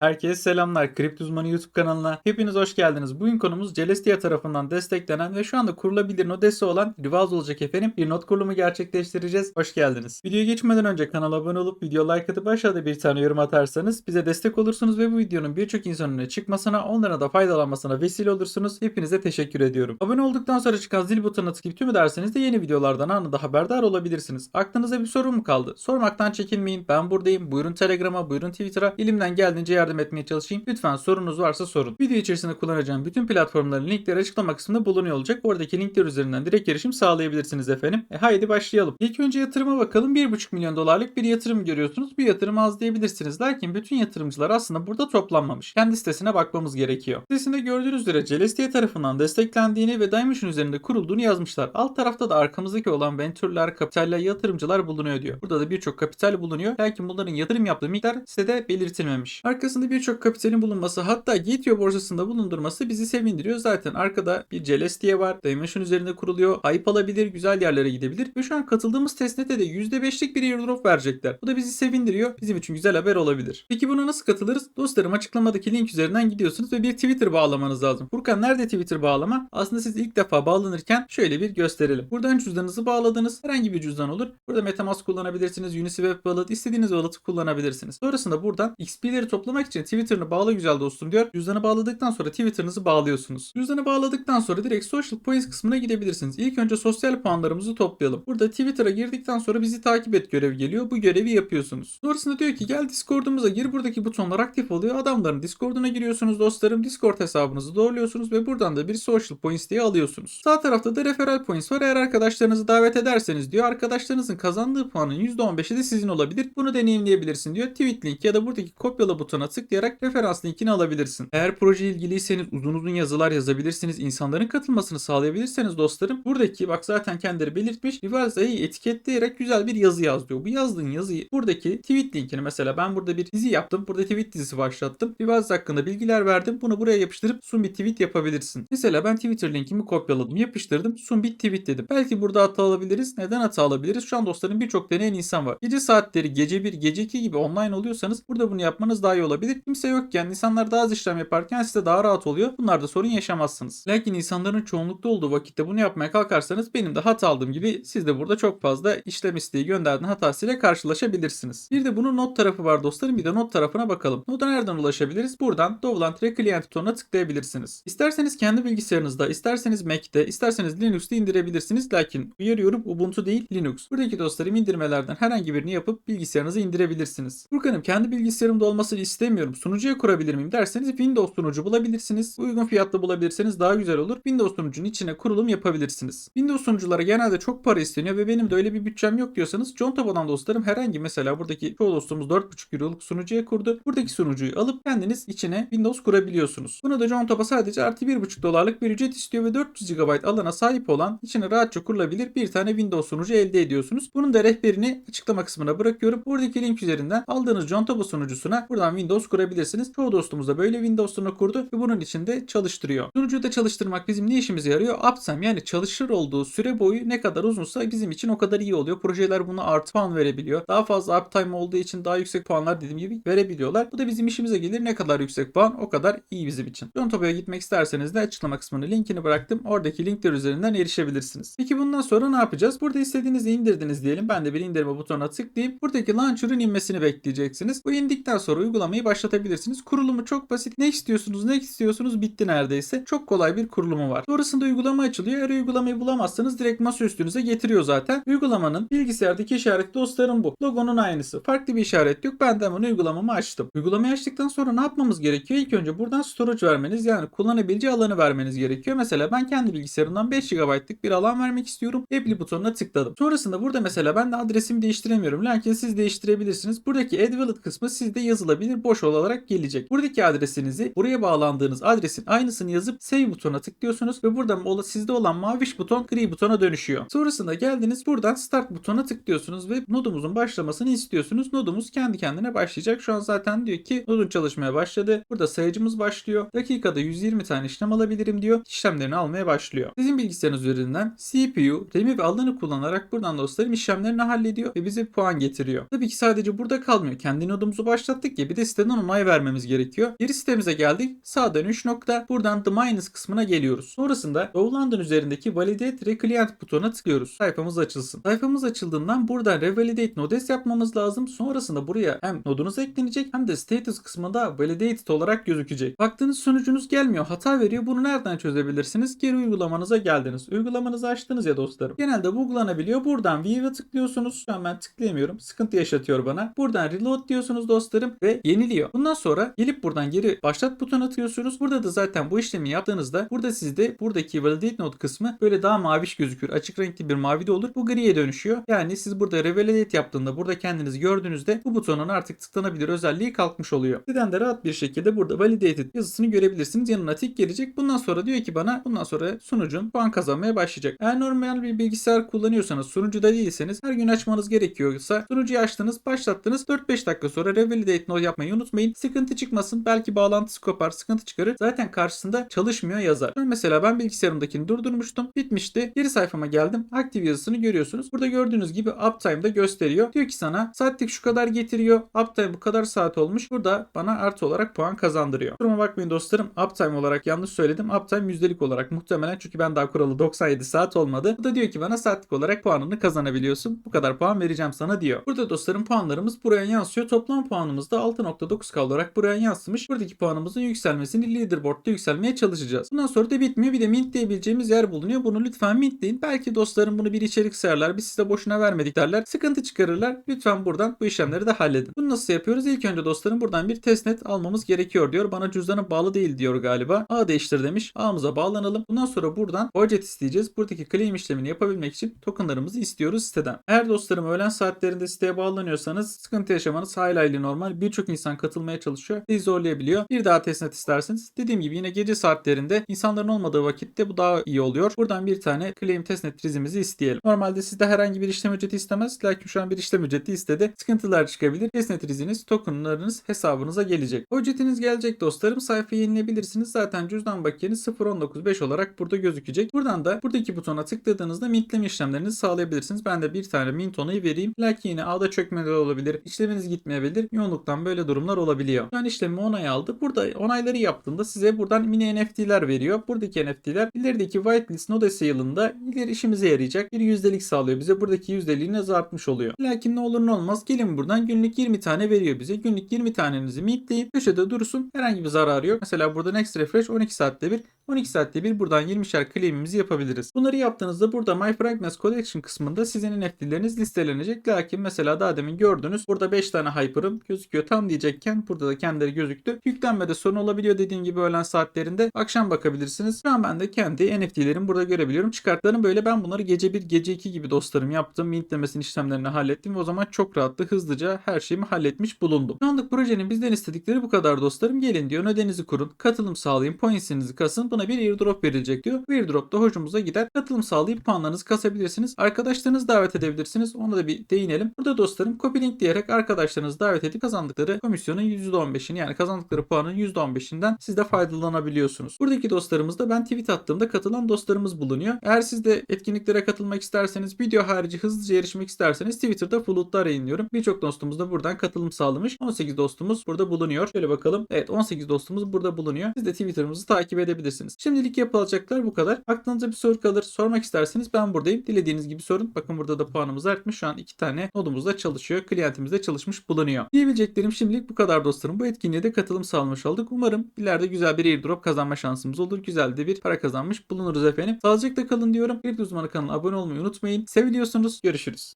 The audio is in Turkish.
Herkese selamlar. Kripto Uzmanı YouTube kanalına hepiniz hoş geldiniz. Bugün konumuz Celestia tarafından desteklenen ve şu anda kurulabilir nodesi olan Rivaz olacak efendim. Bir not kurulumu gerçekleştireceğiz. Hoş geldiniz. Videoya geçmeden önce kanala abone olup video like atıp aşağıda bir tane yorum atarsanız bize destek olursunuz ve bu videonun birçok insanın önüne çıkmasına, onlara da faydalanmasına vesile olursunuz. Hepinize teşekkür ediyorum. Abone olduktan sonra çıkan zil butonuna tıklayıp tüm ederseniz de yeni videolardan anında haberdar olabilirsiniz. Aklınıza bir soru mu kaldı? Sormaktan çekinmeyin. Ben buradayım. Buyurun Telegram'a, buyurun Twitter'a. Elimden geldiğince yardım etmeye çalışayım. Lütfen sorunuz varsa sorun. Video içerisinde kullanacağım bütün platformların linkleri açıklama kısmında bulunuyor olacak. Oradaki linkler üzerinden direkt erişim sağlayabilirsiniz efendim. E haydi başlayalım. İlk önce yatırıma bakalım. 1,5 milyon dolarlık bir yatırım görüyorsunuz. Bu yatırım az diyebilirsiniz. Lakin bütün yatırımcılar aslında burada toplanmamış. Kendi sitesine bakmamız gerekiyor. Sitesinde gördüğünüz üzere Celestia tarafından desteklendiğini ve Dimension üzerinde kurulduğunu yazmışlar. Alt tarafta da arkamızdaki olan venture'lar, kapitaller, yatırımcılar bulunuyor diyor. Burada da birçok kapital bulunuyor. Lakin bunların yatırım yaptığı miktar sitede belirtilmemiş. Arkasında birçok kapitalin bulunması hatta Gitio borsasında bulundurması bizi sevindiriyor. Zaten arkada bir Celestia var. Dimension üzerinde kuruluyor. Hype alabilir, güzel yerlere gidebilir. Ve şu an katıldığımız testnete de %5'lik bir airdrop verecekler. Bu da bizi sevindiriyor. Bizim için güzel haber olabilir. Peki buna nasıl katılırız? Dostlarım açıklamadaki link üzerinden gidiyorsunuz ve bir Twitter bağlamanız lazım. Furkan nerede Twitter bağlama? Aslında siz ilk defa bağlanırken şöyle bir gösterelim. Buradan cüzdanınızı bağladınız. Herhangi bir cüzdan olur. Burada Metamask kullanabilirsiniz. Uniswap Wallet istediğiniz wallet'ı kullanabilirsiniz. Sonrasında buradan XP'leri toplamak için Twitter'ını bağla güzel dostum diyor. Cüzdanı bağladıktan sonra Twitter'ınızı bağlıyorsunuz. Cüzdanı bağladıktan sonra direkt Social Points kısmına gidebilirsiniz. İlk önce sosyal puanlarımızı toplayalım. Burada Twitter'a girdikten sonra bizi takip et görev geliyor. Bu görevi yapıyorsunuz. Sonrasında diyor ki gel Discord'umuza gir. Buradaki butonlar aktif oluyor. Adamların Discord'una giriyorsunuz dostlarım. Discord hesabınızı doğruluyorsunuz ve buradan da bir Social Points diye alıyorsunuz. Sağ tarafta da Referral Points var. Eğer arkadaşlarınızı davet ederseniz diyor arkadaşlarınızın kazandığı puanın %15'i de sizin olabilir. Bunu deneyimleyebilirsin diyor. Tweet link ya da buradaki kopyala butona tıklayarak referans linkini alabilirsin. Eğer proje ilgiliyseniz uzun uzun yazılar yazabilirsiniz. İnsanların katılmasını sağlayabilirseniz dostlarım. Buradaki bak zaten kendileri belirtmiş. Rivalza'yı etiketleyerek güzel bir yazı yaz diyor. Bu yazdığın yazıyı buradaki tweet linkini mesela ben burada bir dizi yaptım. Burada tweet dizisi başlattım. Rivalza hakkında bilgiler verdim. Bunu buraya yapıştırıp sun bir tweet yapabilirsin. Mesela ben Twitter linkimi kopyaladım. Yapıştırdım. Sun bir tweet dedim. Belki burada hata alabiliriz. Neden hata alabiliriz? Şu an dostlarım birçok deneyen insan var. Gece saatleri gece 1, gece 2 gibi online oluyorsanız burada bunu yapmanız daha iyi olabilir. Kimse yokken insanlar daha az işlem yaparken size daha rahat oluyor. Bunlarda sorun yaşamazsınız. Lakin insanların çoğunlukta olduğu vakitte bunu yapmaya kalkarsanız benim de hata aldığım gibi siz de burada çok fazla işlem isteği gönderdiğin hatasıyla karşılaşabilirsiniz. Bir de bunun not tarafı var dostlarım. Bir de not tarafına bakalım. Nota nereden ulaşabiliriz? Buradan Dovlant Reclient butonuna tıklayabilirsiniz. İsterseniz kendi bilgisayarınızda, isterseniz Mac'te, isterseniz Linux'te indirebilirsiniz. Lakin uyarıyorum Ubuntu değil Linux. Buradaki dostlarım indirmelerden herhangi birini yapıp bilgisayarınıza indirebilirsiniz. Furkan'ım kendi bilgisayarımda olmasını istemiyorum. Sunucuya kurabilir miyim derseniz Windows sunucu bulabilirsiniz. Uygun fiyatlı bulabilirseniz daha güzel olur. Windows sunucunun içine kurulum yapabilirsiniz. Windows sunuculara genelde çok para isteniyor ve benim de öyle bir bütçem yok diyorsanız John Topo'dan dostlarım herhangi mesela buradaki çoğu dostumuz 4.5 euroluk sunucuya kurdu. Buradaki sunucuyu alıp kendiniz içine Windows kurabiliyorsunuz. Bunu da John Topa sadece artı 1.5 dolarlık bir ücret istiyor ve 400 GB alana sahip olan içine rahatça kurulabilir bir tane Windows sunucu elde ediyorsunuz. Bunun da rehberini açıklama kısmına bırakıyorum. Buradaki link üzerinden aldığınız John Topo sunucusuna buradan Windows kurabilirsiniz. Çoğu dostumuz da böyle Windows'unu kurdu ve bunun içinde çalıştırıyor. Sunucuyu da çalıştırmak bizim ne işimize yarıyor? Uptime yani çalışır olduğu süre boyu ne kadar uzunsa bizim için o kadar iyi oluyor. Projeler buna artı puan verebiliyor. Daha fazla uptime olduğu için daha yüksek puanlar dediğim gibi verebiliyorlar. Bu da bizim işimize gelir. Ne kadar yüksek puan o kadar iyi bizim için. John Topo'ya gitmek isterseniz de açıklama kısmına linkini bıraktım. Oradaki linkler üzerinden erişebilirsiniz. Peki bundan sonra ne yapacağız? Burada istediğinizi indirdiniz diyelim. Ben de bir indirme butonuna tıklayıp buradaki launcher'ın inmesini bekleyeceksiniz. Bu indikten sonra uygulamayı başlatabilirsiniz. Kurulumu çok basit. Ne istiyorsunuz ne istiyorsunuz bitti neredeyse. Çok kolay bir kurulumu var. Sonrasında uygulama açılıyor. Eğer uygulamayı bulamazsanız direkt masa üstünüze getiriyor zaten. Uygulamanın bilgisayardaki işareti dostlarım bu. Logonun aynısı. Farklı bir işaret yok. Ben de hemen uygulamamı açtım. Uygulamayı açtıktan sonra ne yapmamız gerekiyor? İlk önce buradan storage vermeniz yani kullanabileceği alanı vermeniz gerekiyor. Mesela ben kendi bilgisayarımdan 5 GB'lık bir alan vermek istiyorum. Apply butonuna tıkladım. Sonrasında burada mesela ben de adresimi değiştiremiyorum. Lakin siz değiştirebilirsiniz. Buradaki Wallet kısmı sizde yazılabilir. Boş olarak gelecek. Buradaki adresinizi buraya bağlandığınız adresin aynısını yazıp Save butonuna tıklıyorsunuz ve burada sizde olan maviş buton gri butona dönüşüyor. Sonrasında geldiniz buradan Start butonuna tıklıyorsunuz ve nodumuzun başlamasını istiyorsunuz. Nodumuz kendi kendine başlayacak. Şu an zaten diyor ki nodun çalışmaya başladı. Burada sayıcımız başlıyor. Dakikada 120 tane işlem alabilirim diyor. İşlemlerini almaya başlıyor. Sizin bilgisayarınız üzerinden CPU, RAM'i ve alanı kullanarak buradan dostlarım işlemlerini hallediyor ve bize puan getiriyor. Tabii ki sadece burada kalmıyor. Kendi nodumuzu başlattık ya bir de siteden üzerinden onay vermemiz gerekiyor. Geri sitemize geldik. Sağdan 3 nokta. Buradan The Minus kısmına geliyoruz. Sonrasında Rowland'ın üzerindeki Validate Reclient butonuna tıklıyoruz. Sayfamız açılsın. Sayfamız açıldığından buradan Revalidate Nodes yapmamız lazım. Sonrasında buraya hem nodunuz eklenecek hem de status kısmında Validated olarak gözükecek. Baktığınız sonucunuz gelmiyor. Hata veriyor. Bunu nereden çözebilirsiniz? Geri uygulamanıza geldiniz. Uygulamanızı açtınız ya dostlarım. Genelde bu uygulanabiliyor. Buradan View'e tıklıyorsunuz. Şu an ben tıklayamıyorum. Sıkıntı yaşatıyor bana. Buradan Reload diyorsunuz dostlarım ve yeniliyor. Bundan sonra gelip buradan geri başlat butonuna atıyorsunuz. Burada da zaten bu işlemi yaptığınızda burada sizde buradaki Validate Node kısmı böyle daha maviş gözükür. Açık renkli bir mavi de olur. Bu griye dönüşüyor. Yani siz burada Revalidate yaptığında burada kendinizi gördüğünüzde bu butonun artık tıklanabilir özelliği kalkmış oluyor. Sizden de rahat bir şekilde burada Validated yazısını görebilirsiniz. Yanına tik gelecek. Bundan sonra diyor ki bana bundan sonra sunucun puan kazanmaya başlayacak. Eğer normal bir bilgisayar kullanıyorsanız sunucuda değilseniz her gün açmanız gerekiyorsa sunucuyu açtınız başlattınız 4-5 dakika sonra Revalidate Node yapmayı unutmayın. Sıkıntı çıkmasın. Belki bağlantısı kopar sıkıntı çıkarır. Zaten karşısında çalışmıyor yazar. Mesela ben bilgisayarımdakini durdurmuştum. Bitmişti. Geri sayfama geldim. Aktif yazısını görüyorsunuz. Burada gördüğünüz gibi uptime'da gösteriyor. Diyor ki sana saatlik şu kadar getiriyor. Uptime bu kadar saat olmuş. Burada bana artı olarak puan kazandırıyor. Duruma bakmayın dostlarım. Uptime olarak yanlış söyledim. Uptime yüzdelik olarak muhtemelen çünkü ben daha kuralı 97 saat olmadı. Bu da diyor ki bana saatlik olarak puanını kazanabiliyorsun. Bu kadar puan vereceğim sana diyor. Burada dostlarım puanlarımız buraya yansıyor. Toplam puanımız da 6.9K olarak buraya yansımış. Buradaki puanımızın yükselmesini leaderboard'da yükselmeye çalışacağız. Bundan sonra da bitmiyor. Bir de mint diyebileceğimiz yer bulunuyor. Bunu lütfen mintleyin. Belki dostlarım bunu bir içerik sayarlar. Biz size boşuna vermedik derler. Sıkıntı çıkarırlar. Lütfen buradan bu işlemleri de halledin. Bunu nasıl yapıyoruz? İlk önce dostlarım buradan bir testnet almamız gerekiyor diyor. Bana cüzdanı bağlı değil diyor galiba. A değiştir demiş. A'mıza bağlanalım. Bundan sonra buradan budget isteyeceğiz. Buradaki claim işlemini yapabilmek için tokenlarımızı istiyoruz siteden. Eğer dostlarım öğlen saatlerinde siteye bağlanıyorsanız sıkıntı yaşamanız hayli normal. Birçok insan katılmaya çalışıyor. Sizi zorlayabiliyor. Bir daha testnet isterseniz dediğim gibi yine gece saatlerinde insanların olmadığı vakitte bu daha iyi oluyor. Buradan bir tane claim testnet rizimizi isteyelim. Normalde sizde herhangi bir işlem ücreti istemez. Lakin şu an bir işlem ücreti istedi. Sıkıntılar çıkabilir. Testnet riziniz, tokenlarınız hesabınıza gelecek. O ücretiniz gelecek dostlarım. Sayfayı yenileyebilirsiniz. Zaten cüzdan bakiyeniz 0.195 olarak burada gözükecek. Buradan da buradaki butona tıkladığınızda mintleme işlemlerinizi sağlayabilirsiniz. Ben de bir tane mint onayı vereyim. Lakin yine ağda çökmeler olabilir. İşleminiz gitmeyebilir. Yoğunluktan böyle durumlar olabiliyor. Ben işlemi onay aldı. Burada onayları yaptığında size buradan mini NFT'ler veriyor. Buradaki NFT'ler ilerideki whitelist node yılında ileri işimize yarayacak bir yüzdelik sağlıyor bize. Buradaki yüzdeliğini azaltmış oluyor. Lakin ne olur ne olmaz gelin buradan günlük 20 tane veriyor bize. Günlük 20 tanenizi mintleyin. Köşede dursun. Herhangi bir zararı yok. Mesela burada next refresh 12 saatte bir 12 saatte bir buradan 20'şer claim'imizi yapabiliriz. Bunları yaptığınızda burada My Fragments Collection kısmında sizin NFT'leriniz listelenecek. Lakin mesela daha demin gördünüz. Burada 5 tane Hyper'ım gözüküyor. Tam diyecekken burada da kendileri gözüktü. Yüklenmede sorun olabiliyor dediğim gibi öğlen saatlerinde. Akşam bakabilirsiniz. Şu an ben de kendi NFT'lerimi burada görebiliyorum. Çıkartlarım böyle ben bunları gece 1 gece 2 gibi dostlarım yaptım. Mintlemesinin işlemlerini hallettim ve o zaman çok rahatlı hızlıca her şeyimi halletmiş bulundum. Şu anlık projenin bizden istedikleri bu kadar dostlarım. Gelin diyor nödenizi kurun. Katılım sağlayın. Points'inizi kasın. Buna bir airdrop verilecek diyor. Bu airdrop da hoşumuza gider. Katılım sağlayıp puanlarınızı kasabilirsiniz. Arkadaşlarınızı davet edebilirsiniz. Ona da bir değinelim. Burada dostlarım copy link diyerek arkadaşlarınızı davet edip kazandıkları komisyonun %15'ini yani kazandıkları puanın %15'inden siz de faydalanabiliyorsunuz. Buradaki dostlarımızda ben tweet attığımda katılan dostlarımız bulunuyor. Eğer siz de etkinliklere katılmak isterseniz video harici hızlıca erişmek isterseniz Twitter'da Flood'lar yayınlıyorum. Birçok dostumuz da buradan katılım sağlamış. 18 dostumuz burada bulunuyor. Şöyle bakalım. Evet 18 dostumuz burada bulunuyor. Siz de Twitter'ımızı takip edebilirsiniz. Şimdilik yapılacaklar bu kadar. Aklınıza bir soru kalır sormak isterseniz ben buradayım. Dilediğiniz gibi sorun. Bakın burada da puanımız artmış. Şu an iki tane nodumuz da çalışıyor. Klientimiz de çalışmış bulunuyor. Diyebileceklerim şimdilik bu kadar dostlarım. Bu etkinliğe de katılım sağlamış olduk. Umarım ileride güzel bir airdrop kazanma şansımız olur. Güzel de bir para kazanmış bulunuruz efendim. Sağlıcakla kalın diyorum. Kripto uzmanı kanalına abone olmayı unutmayın. Seviliyorsunuz. Görüşürüz.